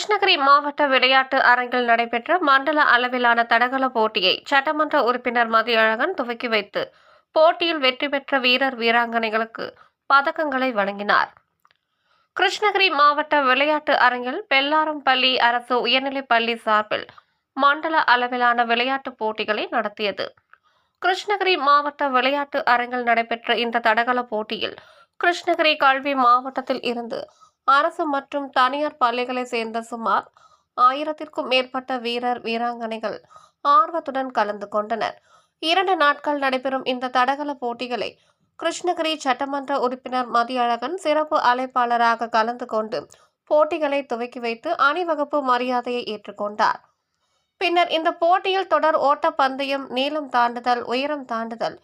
கிருஷ்ணகிரி மாவட்ட விளையாட்டு அரங்கில் நடைபெற்ற மண்டல அளவிலான தடகள போட்டியை சட்டமன்ற உறுப்பினர் மதியழகன் துவக்கி வைத்து போட்டியில் வெற்றி பெற்ற வீரர் வீராங்கனைகளுக்கு பதக்கங்களை வழங்கினார். கிருஷ்ணகிரி மாவட்ட விளையாட்டு அரங்கில் பெல்லாரம்பள்ளி அரசு உயர்நிலைப் பள்ளி சார்பில் மண்டல அளவிலான விளையாட்டுப் போட்டிகளை நடத்தியது. கிருஷ்ணகிரி மாவட்ட விளையாட்டு அரங்கில் நடைபெற்ற இந்த தடகள போட்டியில் கிருஷ்ணகிரி கல்வி மாவட்டத்தில் இருந்து அரசு மற்றும் தனியார் பள்ளிகளை சேர்ந்த சுமார் ஆயிரத்திற்கும் மேற்பட்ட வீரர் வீராங்கனைகள் ஆர்வத்துடன் கலந்து கொண்டனர். இரண்டு நாட்கள் நடைபெறும் இந்த தடகள போட்டிகளை கிருஷ்ணகிரி சட்டமன்ற உறுப்பினர் மதியழகன் சிறப்பு அழைப்பாளராக கலந்து கொண்டு போட்டிகளை துவக்கி வைத்து அணிவகுப்பு மரியாதையை ஏற்றுக்கொண்டார். பின்னர் இந்த போட்டியில் தொடர் ஓட்ட பந்தயம் நீளம் தாண்டுதல் உயரம் தாண்டுதல்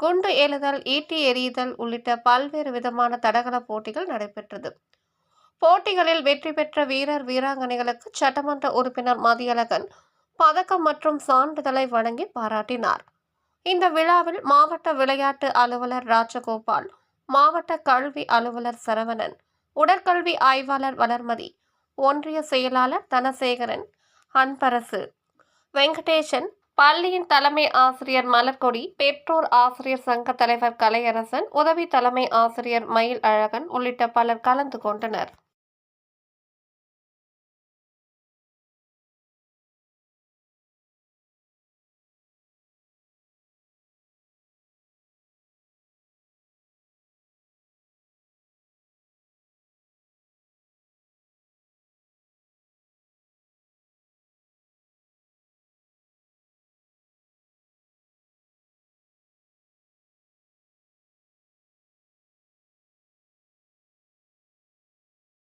குண்டு எழுதல் ஈட்டி எறிதல் உள்ளிட்ட பல்வேறு விதமான தடகள போட்டிகள் நடைபெற்றது. போட்டிகளில் வெற்றி பெற்ற வீரர் வீராங்கனைகளுக்கு சட்டமன்ற உறுப்பினர் மதியழகன் பதக்கம் மற்றும் சான்றிதழை வழங்கி பாராட்டினார். இந்த விழாவில் மாவட்ட விளையாட்டு அலுவலர் ராஜகோபால் மாவட்ட கல்வி அலுவலர் சரவணன் உடற்கல்வி ஆய்வாளர் வளர்மதி ஒன்றிய செயலாளர் தனசேகரன் அன்பரசு வெங்கடேசன் பள்ளியின் தலைமை ஆசிரியர் மலர்கொடி பெற்றோர் ஆசிரியர் சங்க தலைவர் கலையரசன் உதவி தலைமை ஆசிரியர் மயில் அழகன் உள்ளிட்ட பலர் கலந்து கொண்டனர்.